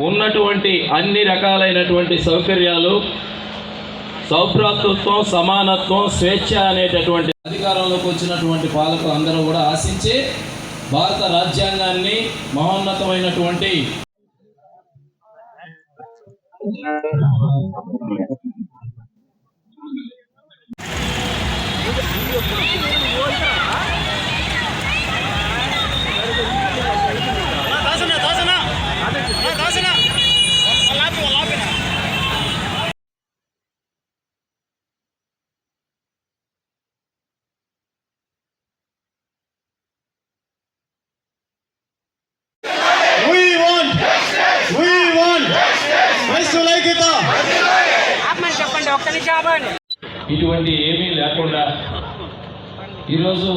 ఉన్నటువంటి అన్ని రకాలైనటువంటి సౌకర్యాలు సౌభ్రాతృత్వం సమానత్వం స్వేచ్ఛ అనేటటువంటి అధికారంలోకి వచ్చినటువంటి పాలకులు అందరూ కూడా ఆశించి భారత రాజ్యాంగాన్ని మహోన్నతమైనటువంటి దాసనా ఇటువంటి ఏమీ లేకుండా ఈరోజు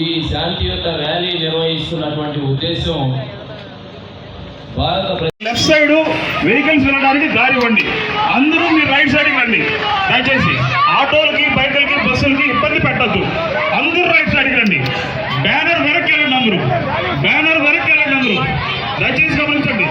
ఈ శాంతియుత ర్యాలీ నిర్వహిస్తున్నటువంటి ఉద్దేశం భారత లెఫ్ట్ సైడ్ వెహికల్స్ వెళ్ళడానికి దారి ఇవ్వండి. అందరూ మీరు రైట్ సైడ్కి రండి. దయచేసి ఆటోలకి బైకులకి బస్సులకి ఇబ్బంది పెట్టద్దు. అందరూ రైట్ సైడ్కి రండి. బ్యానర్ వెనక్కి వెళ్ళండి అందరూ. బ్యానర్ వెనక్కి వెళ్ళండి అందరూ. దయచేసి గమనించండి.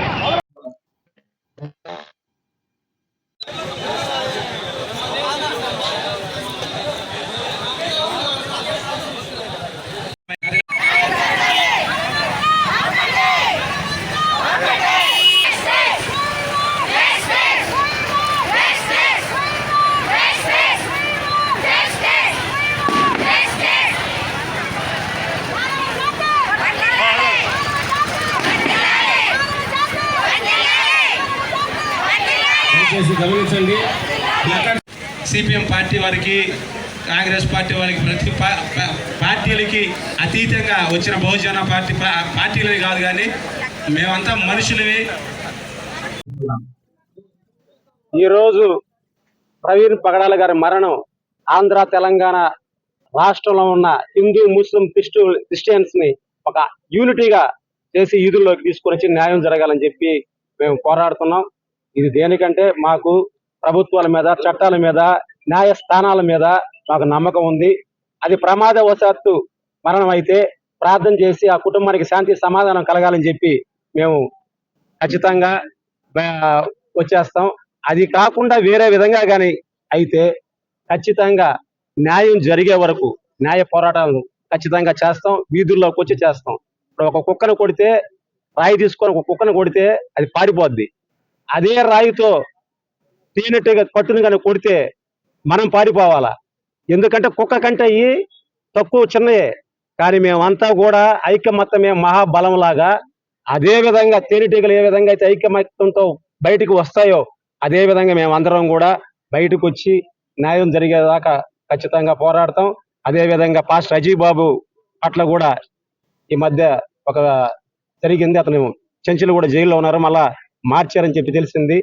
దయచేసి గమనించండి. సిపిఎం పార్టీ వారికి కాంగ్రెస్ పార్టీ వారికి ప్రతి పార్టీలకి అతీతంగా వచ్చిన బహుజన పార్టీ పా- పార్టీలవి కాదు కానీ మేమంతా మనుషులవి ఈరోజు ప్రవీణ్ పగడాల గారి మరణం ఆంధ్ర తెలంగాణ రాష్ట్రంలో ఉన్న హిందూ ముస్లిం క్రిస్టు క్రిస్టియన్స్ని ఒక యూనిటీగా చేసి ఈదుల్లోకి తీసుకొని వచ్చి న్యాయం జరగాలని చెప్పి మేము పోరాడుతున్నాం. ఇది దేనికంటే మాకు ప్రభుత్వాల మీద చట్టాల మీద న్యాయస్థానాల మీద మాకు నమ్మకం ఉంది. అది ప్రమాదవశాత్తు మరణం అయితే ప్రార్థన చేసి ఆ కుటుంబానికి శాంతి సమాధానం కలగాలని చెప్పి మేము ఖచ్చితంగా వచ్చేస్తాం. అది కాకుండా వేరే విధంగా కానీ అయితే ఖచ్చితంగా న్యాయం జరిగే వరకు న్యాయ పోరాటాలను ఖచ్చితంగా చేస్తాం. వీధుల్లోకి వచ్చి చేస్తాం. ఇప్పుడు ఒక కుక్కను కొడితే రాయి తీసుకొని ఒక కుక్కను కొడితే అది పారిపోద్ది. అదే రాయితో తేనెట్టుగా పట్టును కానీ కొడితే మనం పారిపోవాలా? ఎందుకంటే కుక్క కంటే ఈ తక్కువ చిన్నయే. కానీ మేమంతా కూడా ఐకమత్యమే మహాబలంలాగా అదే విధంగా తేనెటీగలు ఏ విధంగా అయితే ఐక్యమత్యంతో బయటికి వస్తాయో అదే విధంగా మేమందరం కూడా బయటకు వచ్చి న్యాయం జరిగేదాకా ఖచ్చితంగా పోరాడతాం. అదే విధంగా పాస్టర్ అజయ్ బాబు పట్ల కూడా ఈ మధ్య ఒక జరిగింది. అతను చెంచులు కూడా జైల్లో ఉన్నారు. మళ్ళా మార్చారని చెప్పి తెలిసింది.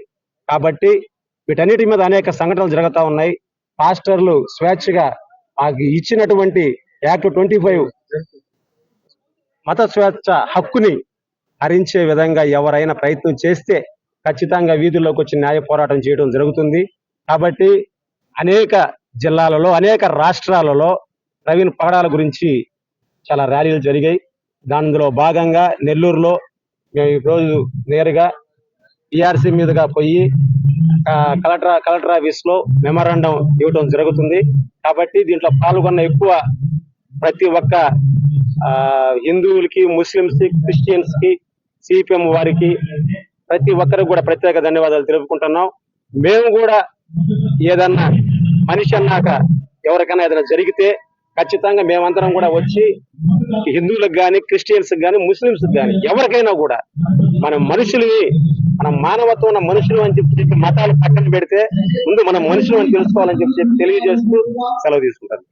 కాబట్టి వీటన్నిటి మీద అనేక సంఘటనలు జరుగుతూ ఉన్నాయి. పాస్టర్లు స్వేచ్ఛగా ఇచ్చినటువంటి యాక్ట్ ట్వంటీ ఫైవ్ మత స్వేచ్ఛ హక్కుని హరించే విధంగా ఎవరైనా ప్రయత్నం చేస్తే ఖచ్చితంగా వీధుల్లోకి వచ్చి న్యాయ పోరాటం చేయడం జరుగుతుంది. కాబట్టి అనేక జిల్లాలలో అనేక రాష్ట్రాలలో ప్రవీణ్ పగడాల గురించి చాలా ర్యాలీలు జరిగాయి. దానిలో భాగంగా నెల్లూరులో మేము ఈరోజు నేరుగా పిఆర్సీ మీదుగా పోయి కలెక్టర్ కలెక్టర్ ఆఫీస్లో మెమరాండం ఇవ్వడం జరుగుతుంది. కాబట్టి దీంట్లో పాల్గొన్న ఎక్కువ ప్రతి ఒక్క ఆ, హిందువులకి ముస్లింస్కి క్రిస్టియన్స్కి సిపిఎం వారికి ప్రతి ఒక్కరికి కూడా ప్రత్యేక ధన్యవాదాలు తెలుపుకుంటున్నాం. మేము కూడా ఏదన్నా మనిషి అన్నాక ఎవరికైనా ఏదైనా జరిగితే ఖచ్చితంగా మేమందరం కూడా వచ్చి హిందువులకు కానీ క్రిస్టియన్స్ కానీ ముస్లింస్ కానీ ఎవరికైనా కూడా మనం మనుషులవి మనం మానవత్వం ఉన్న మనుషులు అని చెప్పి చెప్పి మతాలు పక్కన పెడితే ముందు మనం మనుషులు అని తెలుసుకోవాలని చెప్పి చెప్పి తెలియజేస్తూ సెలవు తీసుకుంటారు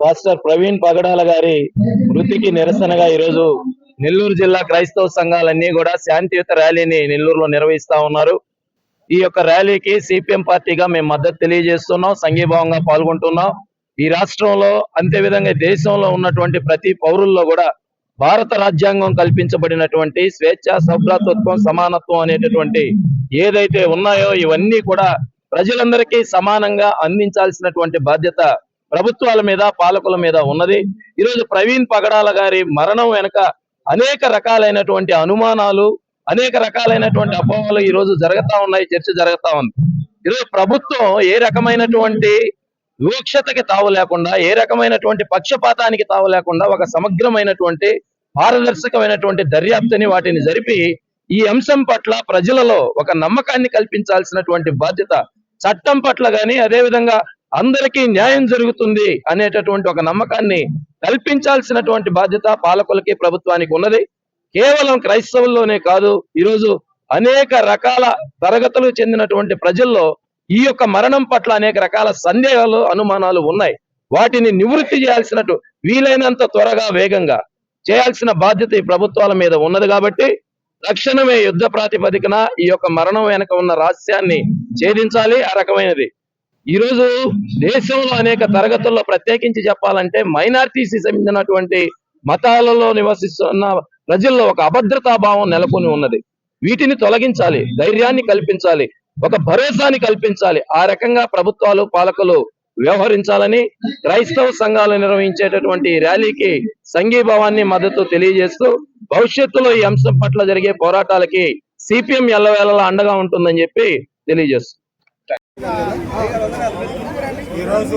పాస్టర్ ప్రవీణ్ పగడాల గారి మృతికి నిరసనగా ఈరోజు నెల్లూరు జిల్లా క్రైస్తవ సంఘాలన్నీ కూడా శాంతియుత ర్యాలీని నెల్లూరులో నిర్వహిస్తా ఉన్నారు. ఈ యొక్క ర్యాలీకి సిపిఎం పార్టీగా మేము మద్దతు తెలియజేస్తున్నాం సంఘీభావంగా పాల్గొంటున్నాం. ఈ రాష్ట్రంలో అంతే విధంగా దేశంలో ఉన్నటువంటి ప్రతి పౌరుల్లో కూడా భారత రాజ్యాంగం కల్పించబడినటువంటి స్వేచ్ఛ సభ్రతత్వం సమానత్వం అనేటటువంటి ఏదైతే ఉన్నాయో ఇవన్నీ కూడా ప్రజలందరికీ సమానంగా అందించాల్సినటువంటి బాధ్యత ప్రభుత్వాల మీద పాలకుల మీద ఉన్నది. ఈరోజు ప్రవీణ్ పగడాల గారి మరణం వెనుక అనేక రకాలైనటువంటి అనుమానాలు అనేక రకాలైనటువంటి అపోహలు ఈ రోజు జరుగుతా ఉన్నాయి చర్చ జరుగుతా ఉంది. ఈరోజు ప్రభుత్వం ఏ రకమైనటువంటి వివక్షతకి తావు లేకుండా ఏ రకమైనటువంటి పక్షపాతానికి తావు లేకుండా ఒక సమగ్రమైనటువంటి పారదర్శకమైనటువంటి దర్యాప్తుని వాటిని జరిపి ఈ అంశం పట్ల ప్రజలలో ఒక నమ్మకాన్ని కల్పించాల్సినటువంటి బాధ్యత చట్టం పట్ల గాని అదే విధంగా అందరికీ న్యాయం జరుగుతుంది అనేటటువంటి ఒక నమ్మకాన్ని కల్పించాల్సినటువంటి బాధ్యత పాలకులకి ప్రభుత్వానికి ఉన్నది. కేవలం క్రైస్తవుల్లోనే కాదు ఈరోజు అనేక రకాల తరగతులు చెందినటువంటి ప్రజల్లో ఈ యొక్క మరణం పట్ల అనేక రకాల సందేహాలు అనుమానాలు ఉన్నాయి. వాటిని నివృత్తి చేయాల్సినట్టు వీలైనంత త్వరగా వేగంగా చేయాల్సిన బాధ్యత ఈ ప్రభుత్వాల మీద ఉన్నది కాబట్టి తక్షణమే యుద్ధ ప్రాతిపదికన ఈ యొక్క మరణం వెనక ఉన్న రహస్యాన్ని ఛేదించాలి. ఆ రకమైనది. ఈ రోజు దేశంలో అనేక తరగతుల్లో ప్రత్యేకించి చెప్పాలంటే మైనారిటీస్ చెందినటువంటి మతాలలో నివసిస్తున్న ప్రజల్లో ఒక అభద్రతా భావం నెలకొని ఉన్నది. వీటిని తొలగించాలి. ధైర్యాన్ని కల్పించాలి. ఒక భరోసాని కల్పించాలి. ఆ రకంగా ప్రభుత్వాలు పాలకులు వ్యవహరించాలని క్రైస్తవ సంఘాలు నిర్వహించేటటువంటి ర్యాలీకి సంఘీభావాన్ని మద్దతు తెలియజేస్తూ భవిష్యత్తులో ఈ అంశం పట్ల జరిగే పోరాటాలకి సిపిఎం ఎల్లవేళలా అండగా ఉంటుందని చెప్పి తెలియజేస్తుంది ఈరోజు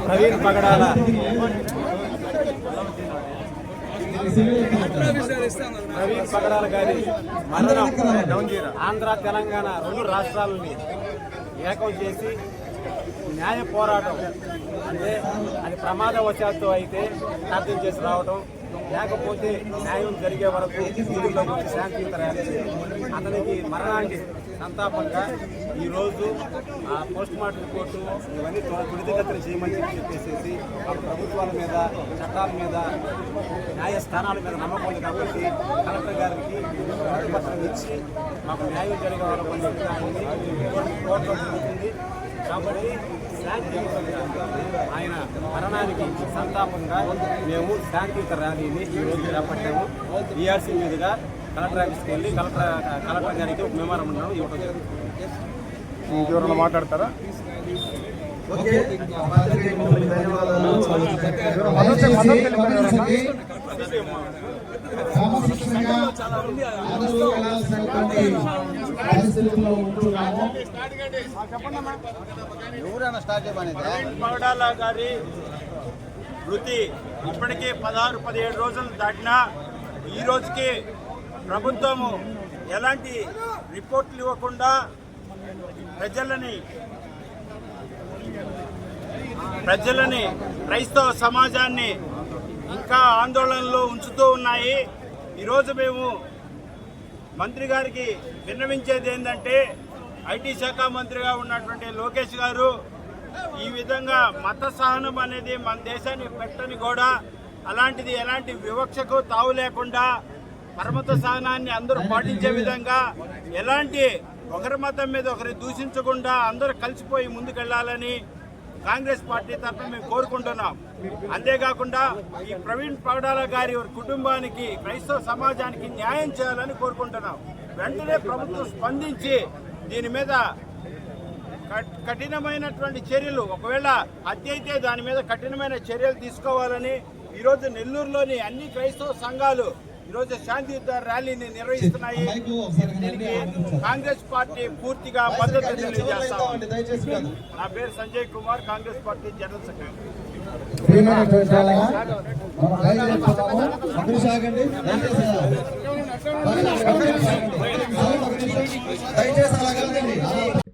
ప్రవీణ్ పగడాల ప్రవీణ్ పగడాల గారి మరణం ఆంధ్ర తెలంగాణ రెండు రాష్ట్రాలని ఏకం చేసి న్యాయ పోరాటం అంటే అది ప్రమాదవశాత్తు అయితే సాధ్యం చేసి రావడం లేకపోతే న్యాయం జరిగే వరకు వీధుల్లోకి శాంతియుత అతనికి మరణానికి సంతాపంగా ఈరోజు ఆ పోస్ట్ మార్టం రిపోర్టు ఇవన్నీ త్వరితగతిన చేయమని చెప్పేసి ఆ ప్రభుత్వాల మీద చట్టాల మీద న్యాయస్థానాల మీద నమ్మకం ఉంది కాబట్టి కలెక్టర్ గారికి వినతి పత్రం ఇచ్చి మాకు న్యాయం జరిగే వరకు కోర్టు జరుగుతుంది కాబట్టి శాంతియుతంగా ఆయన మరణానికి సంతాపంగా మేము శాంతియుత ర్యాలీని ఈరోజు చేపట్టాము. బీఆర్సీ మీదుగా కలెక్టర్ ఆఫీస్కి వెళ్ళి కలెక్టర్ కలెక్టర్ గారికి ఒక మెమోరం ఇవ్వడం జరిగింది మాట్లాడతారా? వెళ్ళాల్సినటువంటి పరిస్థితుల్లో ఉంటున్నాము గారి వృత్తి ఇప్పటికే పదహారు పదిహేడు రోజులు దాటినా ఈ రోజుకి ప్రభుత్వము ఎలాంటి రిపోర్ట్లు ఇవ్వకుండా ప్రజలని ప్రజలని క్రైస్తవ సమాజాన్ని ఇంకా ఆందోళనలో ఉంచుతూ ఉన్నాయి. ఈరోజు మేము మంత్రి గారికి విన్నవించేది ఏంటంటే ఐటీ శాఖ మంత్రిగా ఉన్నటువంటి లోకేష్ గారు ఈ విధంగా మత సహనం అనేది మన దేశాన్ని పెట్టని కూడా అలాంటిది ఎలాంటి వివక్షకు తావు లేకుండా పరమత సహనాన్ని అందరూ పాటించే విధంగా ఎలాంటి ఒకరి మతం మీద ఒకరి దూషించకుండా అందరూ కలిసిపోయి ముందుకెళ్ళాలని కాంగ్రెస్ పార్టీ తరఫున మేము కోరుకుంటున్నాం. అంతేకాకుండా ఈ ప్రవీణ్ పగడాల గారి కుటుంబానికి క్రైస్తవ సమాజానికి న్యాయం చేయాలని కోరుకుంటున్నాం. వెంటనే ప్రభుత్వం స్పందించి దీని మీద కఠినమైనటువంటి చర్యలు ఒకవేళ హత్య అయితే దాని మీద కఠినమైన చర్యలు తీసుకోవాలని ఈరోజు నెల్లూరులోని అన్ని క్రైస్తవ సంఘాలు ఈరోజు శాంతియుత ర్యాలీని నిర్వహిస్తున్నాయి దీనికి కాంగ్రెస్ పార్టీ పూర్తిగా మద్దతు తెలియజేస్తాం నా పేరు Sanjay Kumar Congress party general secretary. దయచేసి సాగండి.